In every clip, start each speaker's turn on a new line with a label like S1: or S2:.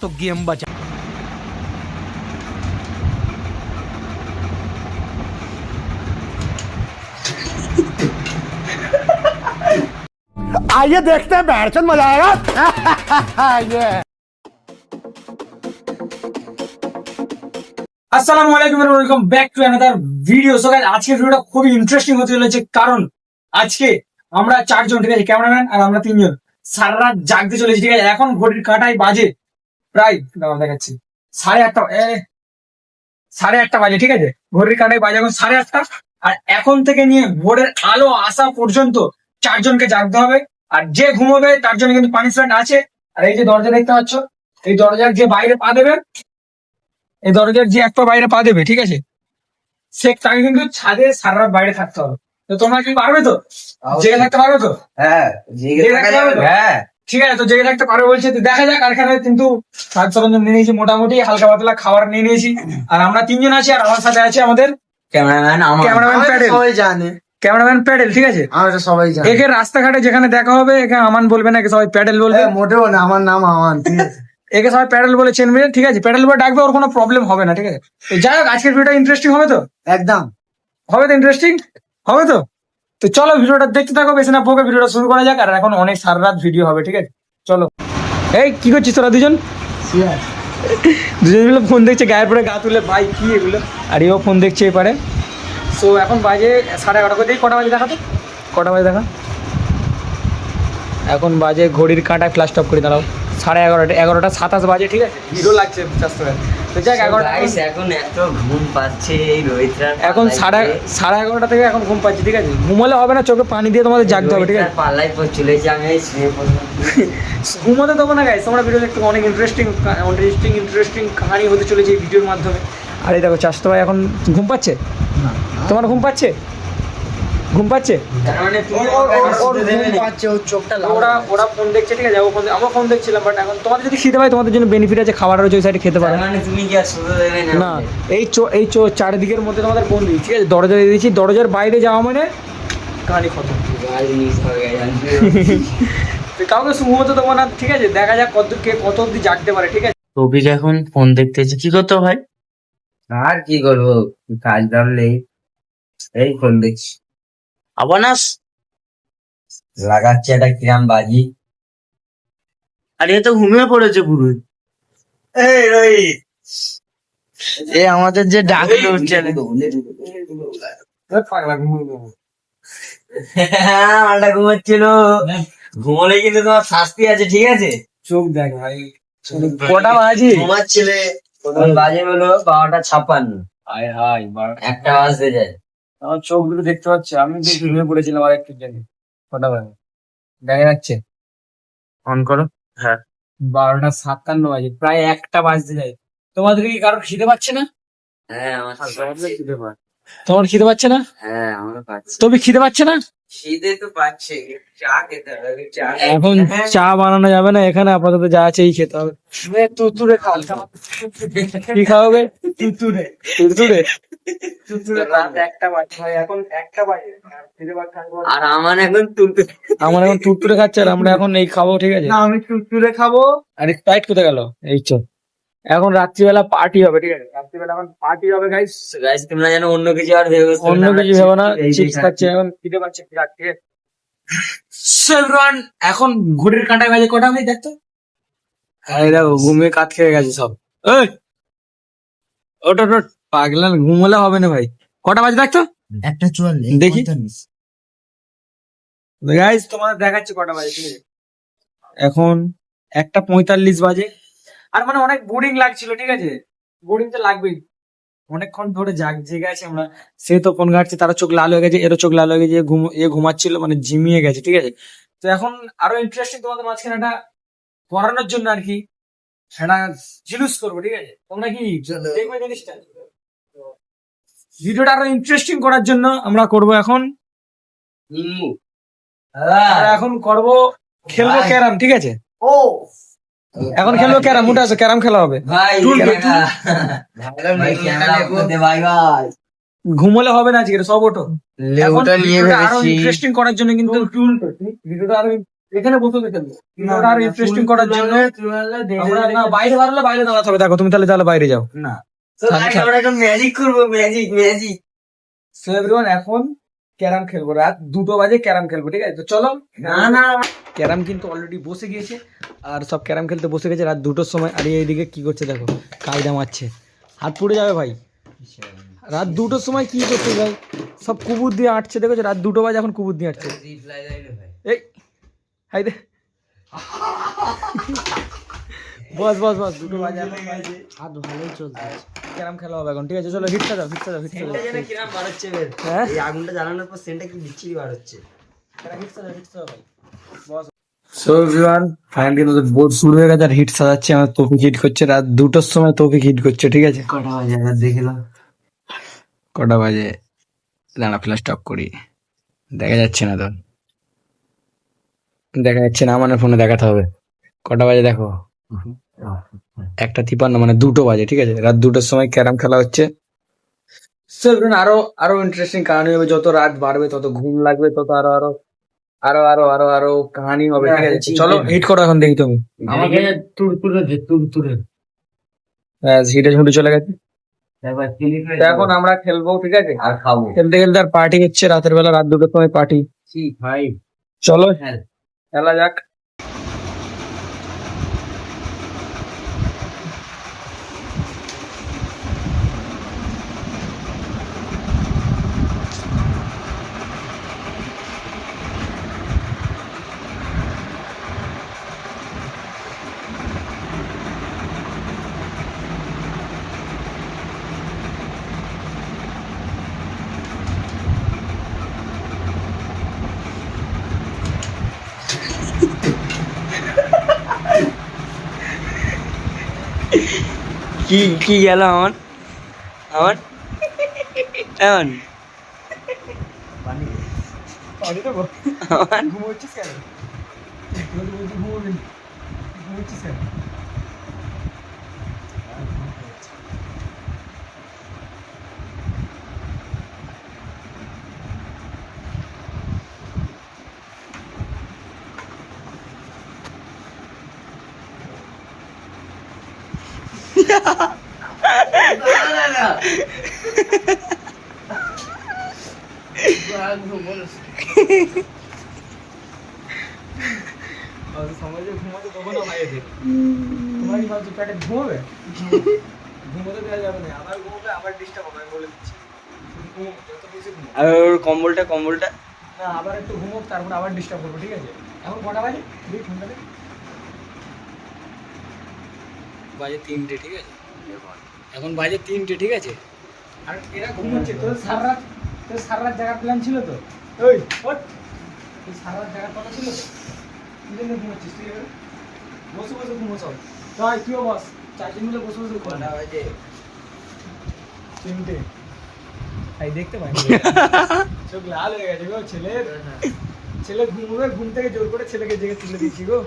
S1: तो गेम बचा
S2: आइए देखते हैं बैठचंद मजा आएगा ये
S1: আসসালামু আলাইকুম welcome back to another video so guys আজকের ভিডিওটা খুবই ইন্টারেস্টিং হতে চলেছে কারণ আজকে আমরা চারজন ঠিক আছে ক্যামেরাম্যান আর আমরা তিনজন সারা রাত জাগতে চলেছি ঠিক আছে এখন ঘড়ির কাঁটায় বাজে প্রায় দেখাচ্ছি। সাড়ে আটটা এ, সাড়ে আটটা বাজে ঠিক আছে? ঘড়ির কাঁটায় বাজে এখন সাড়ে আটটা। আর এখন থেকে নিয়ে ভোরের আলো আসা পর্যন্ত চারজনকে জাগতে হবে। আর যে ঘুমোবে তার জন্য কিন্তু পানিশমেন্ট আছে। আর এই যে দরজা দেখতে পাচ্ছ এই দরজার যে বাইরে পা দেবে এই দরজার যে এক পা বাইরে পা দেবে ঠিক আছে? সে তাকে কিন্তু ছাদে সারা রাত বাইরে থাকতে হবে। তো তোমরা কি পারবে তো? জেগে থাকতে পারবে তো?
S3: হ্যাঁ
S1: জেগে থাকতে পারবে তো?
S3: হ্যাঁ।
S1: ঠিক আছে তো জেগে থাকতে পারবে বলছে তো দেখা যাক আর এখানে কিন্তু সাজ সরঞ্জাম নিয়ে নিয়েছি মোটামুটি হালকা পাতলা খাবার নিয়ে নিয়েছি। আর আমরা তিনজন আছি আর আমার সাথে আছে আমাদের
S3: ক্যামেরাম্যান
S1: ক্যামেরাম্যান প্যাডেল।
S2: সবাই জানে।
S1: ক্যামেরাম্যান প্যাডেল ঠিক আছে?
S2: আমরা সবাই জানি।
S1: একে রাস্তাঘাটে যেখানে দেখা হবে একে আমান বলবে না একে সবাই প্যাডেল বলবে।
S2: মোটেও না আমার নাম আমান ঠিক আছে?
S1: একে সবাই প্যাডেল বলে চেনবে ঠিক আছে? প্যাডেল বলে ডাকবে ওর কোনো প্রবলেম হবে না ঠিক আছে? যাই হোক আজকের ভিডিওটা ইন্টারেস্টিং হবে তো?
S2: একদম।
S1: হবে তো ইন্টারেস্টিং হবে তো? তো চলো ভিডিওটা দেখতে থাকো বেশি না পোকে ভিডিওটা শুরু করা যাক আর এখন অনেক সারা রাত ভিডিও হবে ঠিক আছে? চলো। এই কি করছিস তোরা দুজন? দুজন মিলে ফোন দেখছে গায়ের পরে গা তুলে ভাই কি এগুলো? আর এও ফোন দেখছে এপারে। সো এখন বাজে সাড়ে এগারোটা করে কটা বাজে দেখা তো? কটা বাজে দেখা? এখন বাজে ঘড়ির কাঁটায় ফ্লাশ টপ করে দাঁড়াও। সাড়ে এগারোটা এগারোটা সাতাশ বাজে ঠিক আছে? হিরো লাগছে চাষ
S3: এখন এত ঘুম পাচ্ছে এই রোহিত
S1: এখন সাড়ে সাড়ে এগারোটা থেকে এখন ঘুম পাচ্ছি ঠিক আছে? ঘুমালে হবে না চোখে পানি দিয়ে তোমাদের জাগতে হবে ঠিক আছে?
S3: পাল্লাই পর চলেছে আমি
S1: ঘুমোতে দেবো না গাইস তোমরা ভিডিও দেখতে অনেক ইন্টারেস্টিং ইন্টারেস্টিং ইন্টারেস্টিং কাহানি হতে চলেছে এই ভিডিওর মাধ্যমে। আর এই দেখো চাষতো ভাই এখন ঘুম পাচ্ছে? তোমার ঘুম পাচ্ছে? ঘুম পাচ্ছে?
S3: মানে তুমি
S2: ওর- ওর-
S1: ফোন দেখছে ঠিক আছে? ফোন আমরা ফোন দেখছিলাম বাট এখন তোমাদের যদি পায় তোমাদের জন্য বেনিফিট আছে খাবার রয়েছে ওই সাইডে খেতে পারো।
S3: মানে তুমি কি না
S1: না এই চো এই চো চারিদিকের মধ্যে তোমাদের বন্দি ঠিক আছে? দরজা দিয়ে দিয়েছি দরজার বাইরে যাওয়া মানে খতম। কাউকে ঘুমোতে দেবো না ঠিক আছে? দেখা যাক কত কে কত অব্দি জাগতে পারে ঠিক আছে?
S3: টপিক এখন ফোন দেখতেছে কি করতে ভাই? আর কি করব? কাজ দাম নেই। এই ফোন দেখছি। আবানাস লাগাচ্ছে একটা কিরাম বাজি। আরে তো ঘুমিয়ে পড়েছে পুরো এই রোহিত। এ আমাদের যে ডাকলো হ্যাঁ মালটা ঘুমাচ্ছিল। ঘুমলে কিন্তু তোমার শাস্তি আছে ঠিক আছে?
S1: চোখ দেখ ভাই। কটা বাজি?
S3: ঘুমাচ্ছিলে। বাজে হলো বারোটা ছাপ্পান্ন।
S1: হাই হাই
S3: একটা বাজতে যায়।
S1: আমার চোখ দুটো দেখতে পাচ্ছি আমি ঘুমিয়ে পড়েছিলাম আর একটু জন্য কটা বাজে দেখা যাচ্ছে
S3: অন করো হ্যাঁ।
S1: বারোটা সাতান্ন বাজে প্রায় একটা বাজতে যায়। তোমাদের কি কারোর খিদে পাচ্ছে না?
S3: হ্যাঁ আমার খিদে পাচ্ছে।
S1: তোমার খিদে পাচ্ছে না?
S3: হ্যাঁ আমার পাচ্ছে।
S1: তবে খিদে পাচ্ছে না?
S3: খিদে তো পাচ্ছে চা খেতে হবে চা
S1: এখন চা বানানো যাবে না এখানে আপাতত যা আছে এই খেতে হবে। তুতুরে খাও কি খাওয়াবে? তুতুরে। তুতুরে? আর
S3: আমার এখন
S1: আমার খাচ্ছে আর আমরা এখন এই খাব ঠিক আছে?
S2: আমি টুকটুরে খাব।
S1: আরে টাইট কোথায় গেল? এই চো এখন রাত্রিবেলা পার্টি হবে ঠিক আছে? রাত্রিবেলা এখন পার্টি হবে গাইস
S3: গাইস তোমরা যেন অন্য কিছু আর ভেবে বসো
S1: অন্য কিছু ভেবো না চিপস খাচ্ছে এখন খিদে পাচ্ছে ঠিক আছে এখন ঘড়ির কাঁটায় বাজে কটা ভাই দেখতো? এই দেখো ঘুমিয়ে কাত খেয়ে গেছে সব। এই! ওট ওট ওট, পাগলা ঘুমলে হবে না ভাই। কটা বাজে দেখতো?
S2: একটা চুয়াল্লিশ
S1: দেখি। গাইস তোমাদের দেখাচ্ছি কটা বাজে ঠিক আছে? এখন একটা পঁয়তাল্লিশ বাজে। আর মানে অনেক বোরিং লাগছিল ঠিক আছে? বোরিং তো লাগবেই। অনেকক্ষণ ধরে জাগ জেগে আছে আমরা। সে তো ফোন ঘাটছে তারা চোখ লাল হয়ে গেছে এরও চোখ লাল হয়ে গেছে ঘুম এ ঘুমাচ্ছিল মানে ঝিমিয়ে গেছে ঠিক আছে? তো এখন আরও ইন্টারেস্টিং তোমাদের মাঝখানে একটা করানোর জন্য আর কি সেটা জিলুস করব ঠিক আছে? তোমরা কি দেখবে জিনিসটা? ভিডিওটা আরও ইন্টারেস্টিং করার জন্য আমরা করব এখন। এখন করব খেলব ক্যারাম ঠিক আছে?
S3: ও।
S1: এখন খেলব ক্যারাম উঠে আসো ক্যারাম খেলা হবে। ঘুমলে হবে না আজকে সব ওঠো
S3: লেবুটা নিয়ে আরও
S1: ইন্টারেস্টিং করার জন্য কিন্তু ভিডিওটা আরও এখানে বসে খেলব। ভিডিওটা আরও ইন্টারেস্টিং করার জন্য আমরা না বাইরে বাড়লে বাইরে দাঁড়াতে হবে। দেখো তুমি তাহলে তাহলে বাইরে যাও।
S3: না। আমরা একটা ম্যাজিক করব ম্যাজিক ম্যাজিক
S1: সো এভরিওয়ান এখন ক্যারাম খেলব। রাত দুটো বাজে ক্যারাম খেলব ঠিক আছে? তো চলো।
S3: না না।
S1: ক্যারাম কিন্তু অলরেডি বসে গিয়েছে। আর সব ক্যারাম খেলতে বসে গেছে রাত দুটোর সময়। আর এইদিকে কি করছে দেখো কায়দা মারছে। হাত পুড়ে যাবে ভাই। রাত দুটোর সময় কি করছে ভাই? সব কুবুর দিয়ে আটছে দেখেছ? রাত দুটো বাজে এখন কুবুর দিয়ে আটছে এই হাই দে। বস বস বস দুটো বাজে
S3: হাত ভালোই চলছে।
S1: ক্যারাম খেলা হবে এখন ঠিক আছে? চলো হিটটা দাও হিটটা দাও হিটটা দাও।
S3: কিরাম বার হচ্ছে
S1: হ্যাঁ?
S3: এই আগুনটা জ্বালানোর পর সেন্টটা কি বিচ্ছিরি বার হচ্ছে
S1: সো এভরিওয়ান ফাইনালি আমাদের বোর্ড শুরু হয়ে গেছে আর হিট সাজাচ্ছে আমার তৌফিক হিট করছে। রাত দুটোর সময় তৌফিক হিট করছে ঠিক আছে?
S3: কটা বাজে? আবার দেখলাম
S1: কটা বাজে? দাঁড়া ফ্ল্যাশ স্টপ করি। দেখা যাচ্ছে না তো। দেখা যাচ্ছে না আমার ফোনে দেখাতে হবে। কটা বাজে দেখো? একটা তিপান্ন মানে দুটো বাজে ঠিক আছে? রাত দুটোর সময় ক্যারাম খেলা হচ্ছে। আরও আরও ইন্টারেস্টিং কাহানি হবে যত রাত বাড়বে তত ঘুম লাগবে তত আরও আরও আরও আরও আরও আরও কাহানি হবে ঠিক আছে? চলো হিট করো এখন দেখি তুমি।
S3: আমাকে তুরতুরে দে তুরতুরে
S1: হিটে ঝুঁটে চলে গেছে। এখন আমরা খেলব ঠিক আছে?
S3: আর খাব।
S1: খেলতে খেলতে আর পার্টি হচ্ছে রাতের বেলা রাত দুটোর সময় পার্টি
S3: ঠিক ভাই।
S1: চলো।
S3: হ্যাঁ।
S1: খেলা যাক।
S3: কি কি গেল আমার? আমার? এমন আমার
S1: ঘুমোচ্ছিস কেন। ঘুমোচ্ছিস কেন? ঘুমাতে দেওয়া যাবে না আবার আবার ডিস্টার্ব বলে দিচ্ছি
S3: কম্বলটা কম্বলটা?
S1: না, আবার একটু ঘুমোক, তারপর আবার ডিস্টার্ব করব, ঠিক আছে? এখন কটা বাজে? দুই ঘণ্টা বাজে তিনটে ঠিক আছে? এখন বাজে তিনটে ঠিক আছে? আর এরা ঘুমোচ্ছে তোর সারা রাত তোর সারা রাত জায়গার প্ল্যান ছিল তো? ওই তোর সারা রাত জায়গার কথা ছিল তো? কি জন্য ঘুমোচ্ছিস তুই এবার বসে বসে ঘুমো সব তাই তুইও বস। চারজন মিলে বসে বসে ঘুমো
S3: বাজে?
S1: তিনটে। তাই দেখতে পাই চোখ লাল হয়ে গেছে গো ছেলের। ছেলে ঘুমবে ঘুম থেকে জোর করে ছেলেকে জেগে তুলে দিচ্ছি গো।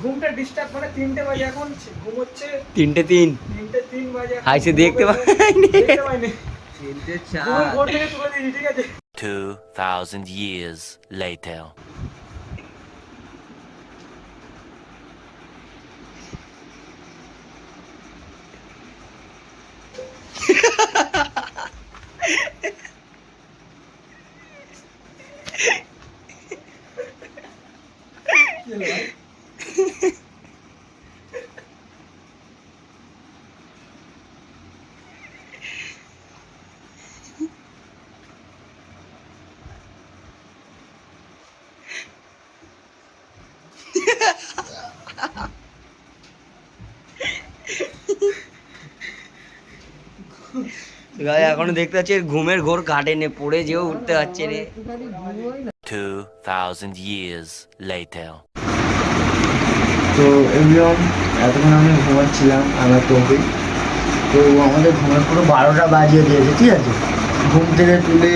S1: ঘুমটা ডিস্টার্ব করে তিনটে বাজে এখন ছে- ঘুমোচ্ছে
S3: তিনটে তিন
S1: তিনটে তিন বাজে এখন
S3: হাই, সে দেখতে। পায়নি।
S1: দেখতে পাইনি
S3: তিনটে
S1: ঘুম ঘর থেকে তুলে দিয়েছি ঠিক আছে
S4: 2,000 years later.
S3: ভাই এখনও দেখতে পাচ্ছি ঘুমের ঘোর কাটেনি পড়ে যেও উঠতে পারছে রে।
S4: 2,000 years later.
S3: তো এভরিওয়ান এতক্ষণ আমি ঘুমাচ্ছিলাম আমার তবে। তো আমাদের ঘুমের পুরো বারোটা বাজিয়ে দিয়েছে ঠিক আছে? ঘুম থেকে তুলে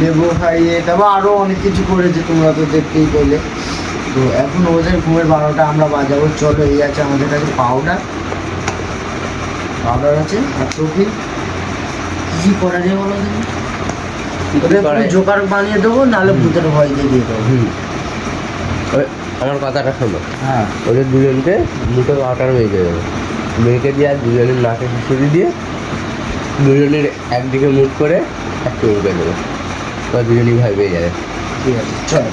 S3: লেবু খাইয়ে তারপর আরও অনেক কিছু করেছে তোমরা তো দেখতেই পেলে। তো এখন ওদের ঘুমের বারোটা আমরা বাজাবো। চলো এই আছে আমাদের কাছে পাউডার পাউডার আছে আর টপি। কী করা যায় বলো তুমি জোকার বানিয়ে দেবো নাহলে ভূতের ভয় দিয়ে দিয়ে দেবো।
S5: আমার কথাটা শোনো।
S3: হ্যাঁ।
S5: ওদের দুজনকে দুটো ওয়াটার মেয়েকে দেবে মেয়েকে দিয়ে আর দুজনের নাকে খিচুড়ি দিয়ে দুজনের একদিকে মুখ করে একটা মুখে দেবে। দুজনই ভয় পেয়ে যাবে।
S3: ঠিক আছে চলো।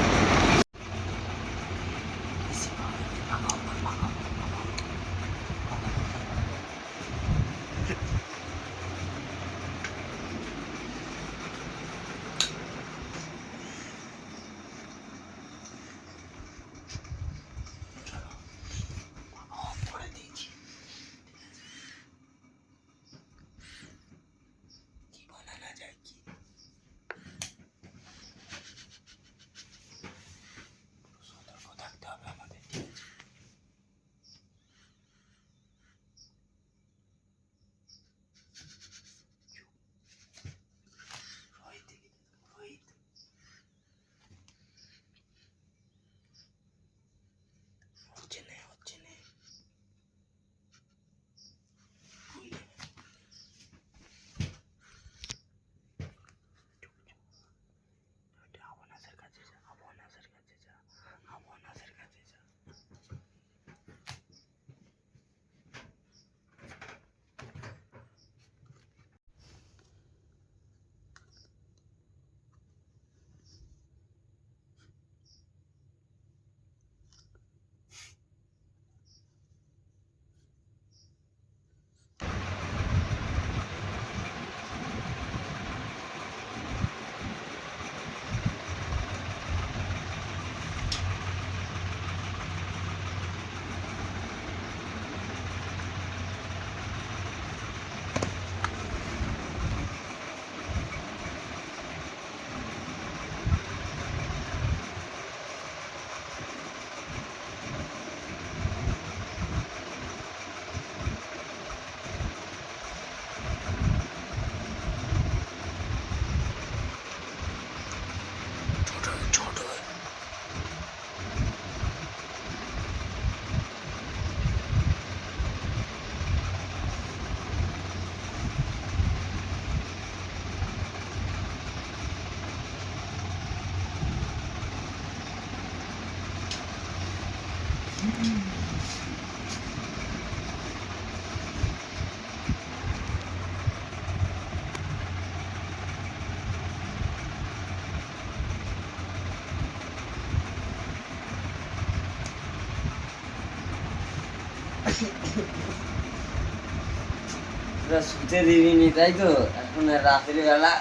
S3: তোরা শুতে দিবিনি তাই তো? এখন রাতের বেলা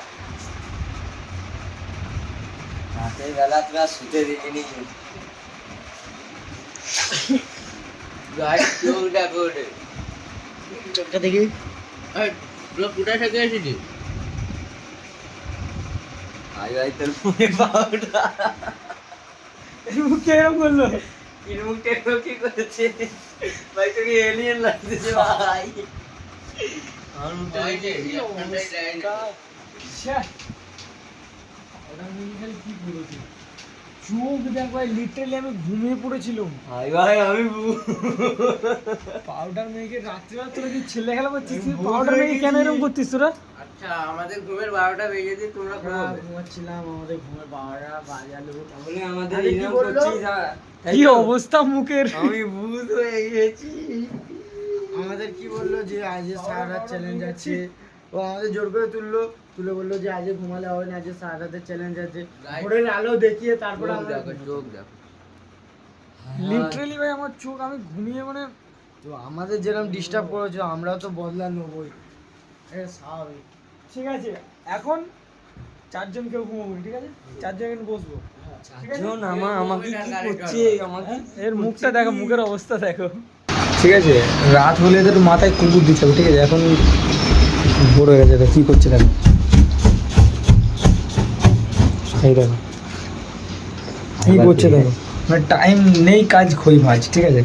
S3: রাতের বেলা তোরা শুতে দিবিনি চোখটা দেখি। তোর মুখে পাউডার।
S1: মুখে এরকম করল?
S3: এর মুখটা এরকম কি করেছে ভাই তোকে এলিয়েন লাগতেছে ভাই।
S1: চোখ দেখবার লিটারালি আমি ঘুমিয়ে পড়েছিলাম।
S3: ভাই ভাই আমি
S1: পাউডার মেয়েকে রাত্রিবেলা তোরা কি ছেলে খেলা করছিস পাউডার কেন এরকম করছিস তোরা?
S5: আচ্ছা আমাদের ঘুমের বারোটা বেজে দিয়ে তোমরা
S1: ঘুমাচ্ছিলাম আমাদের ঘুমের বারোটা বাজালো
S3: তাহলে আমাদের
S1: আরে কি? অবস্থা মুখের?
S3: আমি ভূত হয়ে গেছি।
S6: আমাদের কি বলল যে আজ সারা রাত চ্যালেঞ্জ আছে? ও আমাদের জোর করে তুললো। তুলে বলল যে আজ ঘুমালে হবে না আজ সারা রাতের চ্যালেঞ্জ আছে। ভোরের আলো দেখিয়ে তারপরে
S5: চোখ
S6: আমরা
S5: দেখো চোখ দেখো।
S1: লিটারালি ভাই আমার চোখ আমি ঘুমিয়ে মানে
S6: তো আমাদের যেরকম ডিস্টার্ব করেছ আমরা তো বদলা নেবোই। এটা স্বাভাবিক।
S1: ঠিক আছে এখন চারজন কেউ ঘুমাবো ঠিক আছে? চারজন এখানে বসবো। ঠিক আছে?
S3: জন আমার আমাকে কি করছে? আমাকে
S1: এর মুখটা দেখো মুখের অবস্থা দেখো। ঠিক আছে রাত হলে তো মাথায় কুকুর দিতে হবে ঠিক আছে এখন ভোর হয়ে গেছে কী করছে দেখো এই দেখো কী করছে দেখো মানে টাইম নেই কাজ খই ভাজ ঠিক আছে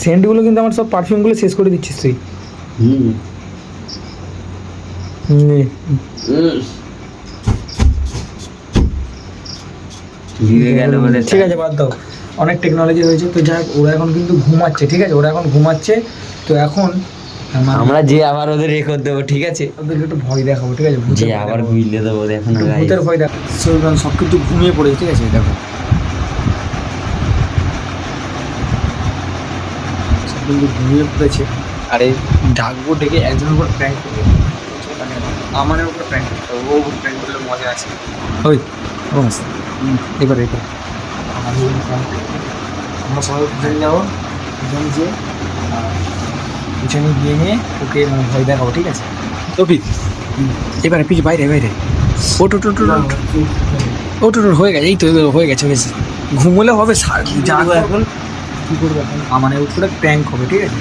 S1: সেন্টগুলো কিন্তু আমার সব পারফিউমগুলো শেষ করে দিচ্ছিস তুই
S5: হুম
S1: ঠিক আছে বাদ দাও অনেক টেকনোলজি হয়েছে তো যাই ওরা এখন কিন্তু ঘুমাচ্ছে ঠিক আছে? ওরা এখন ঘুমাচ্ছে তো এখন আমরা
S3: যে আবার ওদের রেকর্ড দেবো ঠিক আছে?
S1: ওদেরকে একটু ভয় দেখাবো ঠিক আছে?
S3: যে আবার
S1: দেখাবো।
S3: দেবো এখন
S1: ভূতের ভয় দেখ সব কিছু ঘুমিয়ে পড়েছে ঠিক আছে? দেখো। সব কিন্তু ঘুমিয়ে পড়েছে। আরে ডাকবো ডেকে একজনের উপর প্র্যাঙ্ক করব। আমার উপর প্র্যাঙ্ক করতে হবে, ও প্র্যাঙ্ক করলে মজা আছে। ওই এবার এবার আমরা সবাই পিছনে যাব পিছনে যেয়ে পিছনে গিয়ে নিয়ে ওকে মানে ভয় দেখাবো ঠিক আছে? তবি এবারে পিছ বাইরে বাইরে। ওট ওট ওট ওট ওট ওট হয়ে গেছে এই তো এবার হয়ে গেছে হয়েছে ঘুমোলে হবে সা- যা এখন? কি করব এখন? মানে উপরে প্র্যাঙ্ক হবে ঠিক আছে?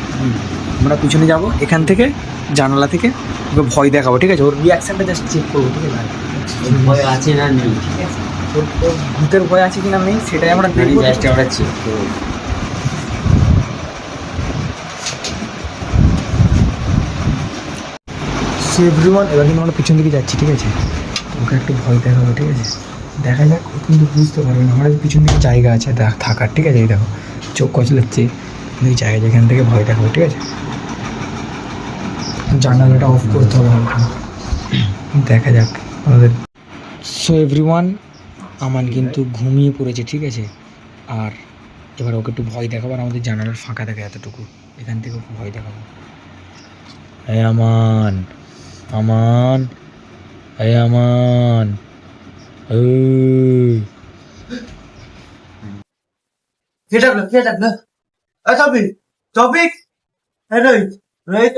S1: আমরা পিছনে যাব এখান থেকে জানালা থেকে ওকে ভয় দেখাবো ঠিক আছে? ওর রিয়াকশনটা জাস্ট চেক করব ঠিক আছে?
S3: ভয় আছে না নেই ঠিক আছে?
S1: ওর ওর ভূতের ভয় আছে কিনা নেই সেটাই আমরা দেখব।
S3: জাস্ট আমরা চেক করব
S1: সো এভরিওয়ান এবার কিন্তু আমরা পিছন দিকে যাচ্ছি ঠিক আছে? ওকে একটু ভয় দেখাবো ঠিক আছে? দেখা যাক ও কিন্তু বুঝতে পারবে না। আমাদের পিছন দিকে জায়গা আছে দেখ- থাকার ঠিক আছে? এই দেখো চোখ কচলাচ্ছে। এই জায়গা যেখান থেকে ভয় দেখাবো ঠিক আছে? জানালাটা অফ করতে হবে দেখা যাক আমাদের। সো এভরিওয়ান আমান কিন্তু ঘুমিয়ে পড়েছে, ঠিক আছে? আর এবার ওকে একটু ভয় দেখাবো আর আমাদের জানালার ফাঁকা থাকে এতটুকু। এখান থেকে ওকে ভয় দেখাবো। আমান আমান, এই আমান
S6: টপিক রোহিত রোহিত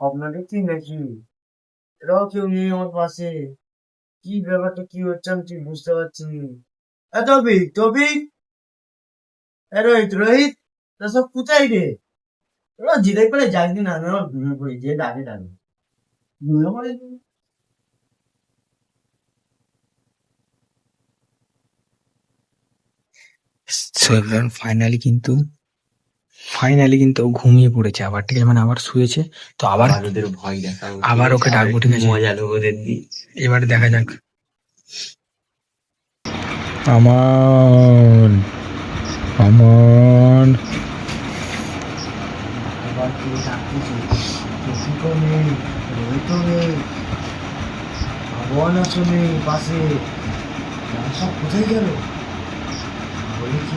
S6: আপনাদের কি নাকি এরাও কেউ নেই আমার পাশে। কি ব্যাপারটা, কি হচ্ছে আমি ঠিক বুঝতে পারছি টপিক এ রোহিত রোহিত তা সব কোথায় রে? ওরা জিরে করে যাইনি না, আমি আমার পড়ি, যে ডাকে ডাকে। ঘুমিয়ে পড়ে
S1: সো ফাইনালি কিন্তু ফাইনালি কিন্তু ও ঘুমিয়ে পড়েছে আবার ঠিক আছে মানে আবার শুয়েছে তো আবার
S3: আবার ওদের ভয় দেখাবো
S1: আবার ওকে ডাকবো, ঠিক আছে?
S3: মজা নেব ওদের দিয়ে
S1: এবারে দেখা যাক।
S6: আবহাওয়া নেই পাশে। সব কোথায় গেল? বলি কি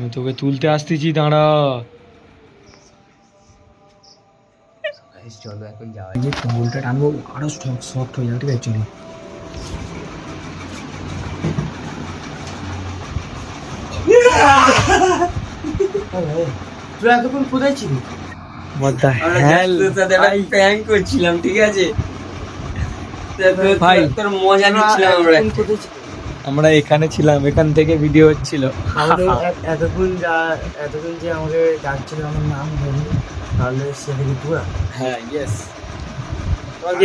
S1: আমি তোকে তুলতে আসতেছি দাঁড়া।
S3: চলো এখন যাওয়া
S1: যে কম্বলটা টানবো আরও সফট হয়ে যাবে ঠিক আছে চলো।
S6: এতক্ষণ কোথায় ছিলি?
S3: করছিলাম ঠিক আছে?
S1: ভাই।
S3: তোর মজা নিচ্ছিলাম আমরা?
S1: আমরা এখানে ছিলাম এখান থেকে ভিডিও হচ্ছিল।
S6: আমাদের এতক্ষণ যা এতক্ষণ যে আমাকে ডাকছিল আমার নাম বলি তাহলে সেটা পুরা
S1: হ্যাঁ ইয়েস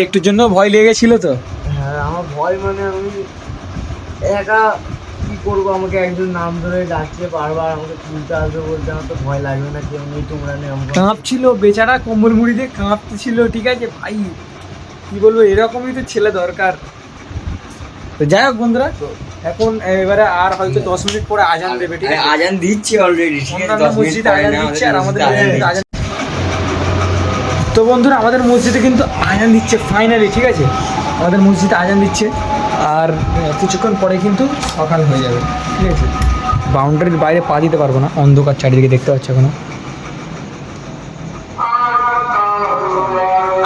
S1: একটুর জন্য ভয় লেগে গেছিল তো?
S6: হ্যাঁ আমার ভয় মানে আমি একা কি করব? আমাকে একজন নাম ধরে ডাকছে বারবার আমাকে তুলতে আসবে বলতে আমার তো ভয় লাগবে না কেউ নেই তোমরা নেই
S1: কাঁপছিল বেচারা কম্বল মুড়ি দিয়ে কাঁপতেছিল ঠিক আছে? ভাই কি বলব এরকমই তো ছেলে দরকার। তো যাই হোক বন্ধুরা এখন এবারে আর হয়তো দশ মিনিট পরে আজান দেবে ঠিক আছে?
S3: আজান দিচ্ছি অলরেডি ঠিক আছে
S1: মসজিদে আজান দিচ্ছে আর আমাদের।
S3: আজান
S1: তো বন্ধুরা আমাদের মসজিদে কিন্তু আজান দিচ্ছে ফাইনালি ঠিক আছে? আমাদের মসজিদে আজান দিচ্ছে আর কিছুক্ষণ পরে কিন্তু সকাল হয়ে যাবে ঠিক আছে? বাউন্ডারির বাইরে পা দিতে পারব না অন্ধকার চারিদিকে দেখতে পাচ্ছ এখনও।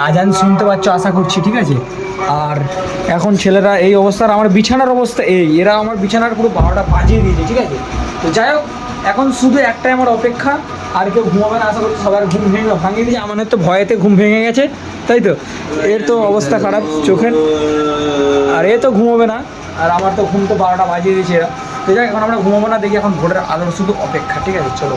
S1: আজান শুনতে পাচ্ছ আশা করছি ঠিক আছে? আর এখন ছেলেরা এই অবস্থার, আমার বিছানার অবস্থা এই। এরা আমার বিছানার পুরো বারোটা বাজিয়ে দিয়েছে, ঠিক আছে? তো যাই হোক, এখন শুধু একটাই আমার অপেক্ষা, আর কেউ ঘুমাবে না, আশা করছি সবার ঘুম ভেঙে ভাঙিয়ে দিয়েছে আমাদের তো ভয়েতে ঘুম ভেঙে গেছে, তাই তো? এর তো অবস্থা খারাপ চোখের। আর এ তো ঘুমোবে না, আর আমার তো ঘুম তো বারোটা বাজিয়ে দিয়েছে এরা। তো যাই এখন আমরা ঘুমাবো না, দেখি এখন ভোরের আলোর শুধু অপেক্ষা, ঠিক আছে? চলো।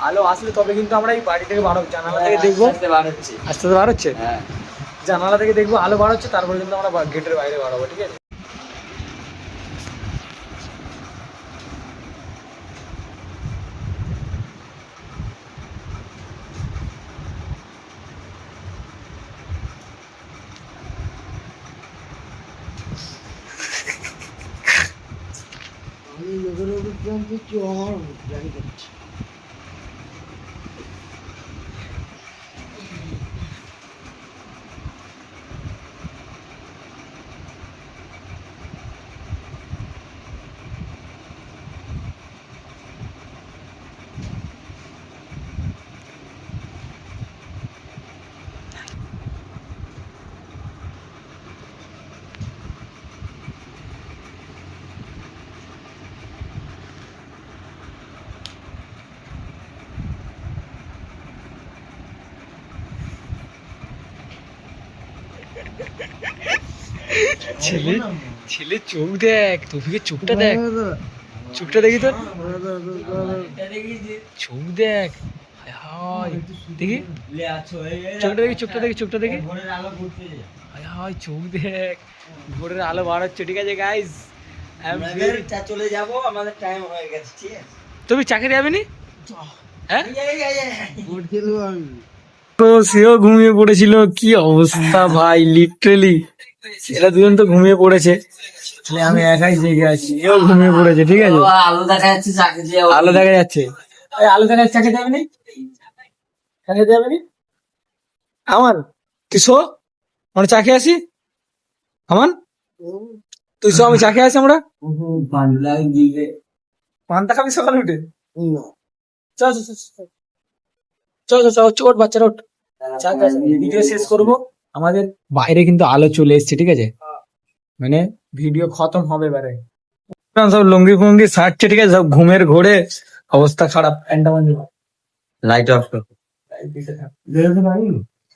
S1: আলো আসলে তবে কিন্তু আমরা এই বাড়ি থেকে বারো জানালা থেকে দেখব। আস্তে আস্তে বার হচ্ছে? জানালা থেকে দেখব আলো বার হচ্ছে তারপরে কিন্তু আমরা গেটের বাইরে বার হব ঠিক আছে? ছেলে ছেলে চোখ দেখ তফিকে চোখটা দেখ। চোখটা দেখি তো চোখ দেখ। দেখি? চোখটা দেখি চোখটা দেখি চোখটা দেখি। হায় চোখ দেখ। ভোরের আলো বার হচ্ছে ঠিক আছে গাইস
S3: চলে যাব আমাদের টাইম হয়ে গেছে ঠিক আছে?
S1: তুমি চাকরি যাবে নি? হ্যাঁ? তো সেও ঘুমিয়ে পড়েছিল। কি অবস্থা ভাই লিটারেলি এরা দুজন তো ঘুমিয়ে পড়েছে। আমি একাই জেগে আছি এও ঘুমিয়ে পড়েছে ঠিক আছে?
S3: আলো দেখা যাচ্ছে
S1: আলো দেখা যাচ্ছে। আলো দেখা যাচ্ছে চাকরি যাবে নি? চাকরি যাবে নি? আমার তুই শো। আমরা চাকে আসি? আমার তুই শো আমি চাকে আসি আমরা? পান্তা খাবি সকালে উঠে? চল চল চল। চল চল চল ওঠ বাচ্চারা ওঠ। ভিডিও শেষ করব। আমাদের বাইরে কিন্তু আলো চলে এসছে ঠিক আছে? মানে ভিডিও খতম হবে এবারে। সব লুঙ্গি ফুঙ্গি সারছে ঠিক আছে? সব ঘুমের ঘোরে অবস্থা খারাপ।
S3: লাইট অফ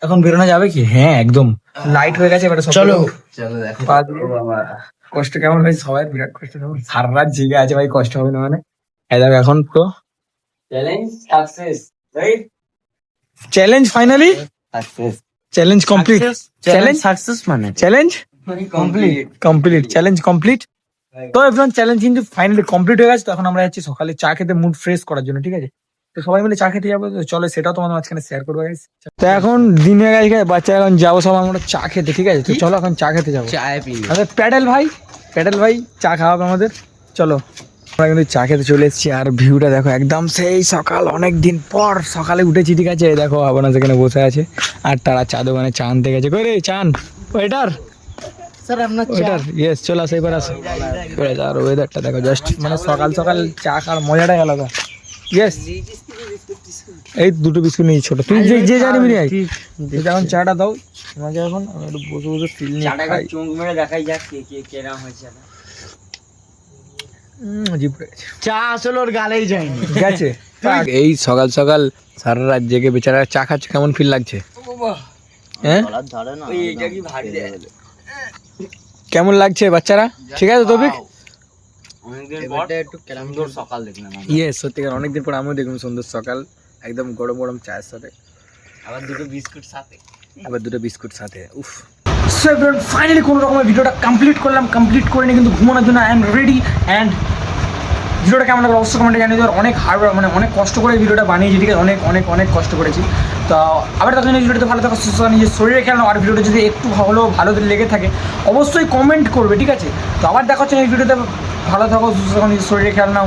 S1: এখন বেরোনো যাবে কি? হ্যাঁ একদম। লাইট হয়ে গেছে এবারে
S5: চলো।
S3: চলো দেখো
S1: কষ্ট কেমন হয়েছে সবাই বিরাট কষ্ট কেমন। সারা রাত জেগে আছে ভাই কষ্ট হবে না মানে। এই এখন তো
S3: challenge success
S1: right challenge
S3: finally
S1: challenge complete challenge
S3: success মানে?
S1: Challenge
S3: complete
S1: complete challenge complete তো এভরিওয়ান চ্যালেঞ্জ কিন্তু ফাইনালি কমপ্লিট হয়ে গেছে তো এখন আমরা যাচ্ছি সকালে চা খেতে মুড ফ্রেশ করার জন্য ঠিক আছে? তো সবাই মিলে চা খেতে যাব তো চলো সেটাও তোমাদের মাঝখানে শেয়ার করব। তো এখন দিন হয়ে গেছে বাচ্চা এখন যাব সব আমরা চা খেতে ঠিক আছে? তো চলো এখন চা খেতে যাব।
S5: পি
S1: প্যাডেল ভাই প্যাডেল ভাই চা খাওয়াবে আমাদের। চলো। আমরা কিন্তু চা খেতে চলে এসেছি আর ভিউটা দেখো একদম সেই সকাল অনেক দিন পর সকালে উঠেছি ঠিক আছে? দেখো আবার সেখানে বসে আছে আর তারা চা দোকানে চা আনতে গেছে। কই রে চান ওয়েটার। ওয়েটার ইয়েস চলে আসো এবার আসো। আর ওয়েদারটা দেখো জাস্ট মানে সকাল সকাল চা খাওয়ার মজাটাই আলাদা। ইয়েস এই দুটো বিস্কুট নিয়ে ছোট। তুই যে যে জানি মিলি তুই এখন চাটা দাও। তোমাকে এখন একটু বসে বসে ফিল নিয়ে
S3: চাটাকে মেরে দেখাই যাক কে কে কেরাম হয়েছে না
S1: উম, জিভ পড়ে গেছে
S5: চা আসলে ওর গালেই যায়নি।
S1: গেছে? এই সকাল সকাল সারা রাত জেগে বেচারা চা খাচ্ছে কেমন ফিল লাগছে? হ্যাঁ? কেমন লাগছে বাচ্চারা? ঠিক আছে
S3: আমরা।
S1: ইয়ে সত্যিকার অনেকদিন পর আমিও দেখলাম সুন্দর সকাল একদম গরম গরম চায়ের সাথে।
S3: আবার দুটো বিস্কুট সাথে।
S1: আবার দুটো বিস্কুট সাথে উফ। সো এভরিওয়ান ফাইনালি কোনো রকমের ভিডিওটা কমপ্লিট করলাম কমপ্লিট করে নিয়ে কিন্তু ঘুমানোর জন্য আই এম রেডি অ্যান্ড ভিডিওটা কেমন লাগল অবশ্যই কমেন্টে জানিয়ে দেওয়ার অনেক হার্ড মানে অনেক কষ্ট করে ভিডিওটা বানিয়েছি, ঠিক আছে? অনেক অনেক অনেক কষ্ট করেছি। তো আবার তখন ভিডিওটা ভালো থাকা, সুস্থ নিজের শরীরে খেয়াল আর ভিডিওটা যদি একটু ভালো ভালো লেগে থাকে, অবশ্যই কমেন্ট করবে, ঠিক আছে? তো আবার দেখা হচ্ছে এই ভিডিওতে ভালো থাকো, সুস্থ নিজের শরীরে খেয়াল নাও।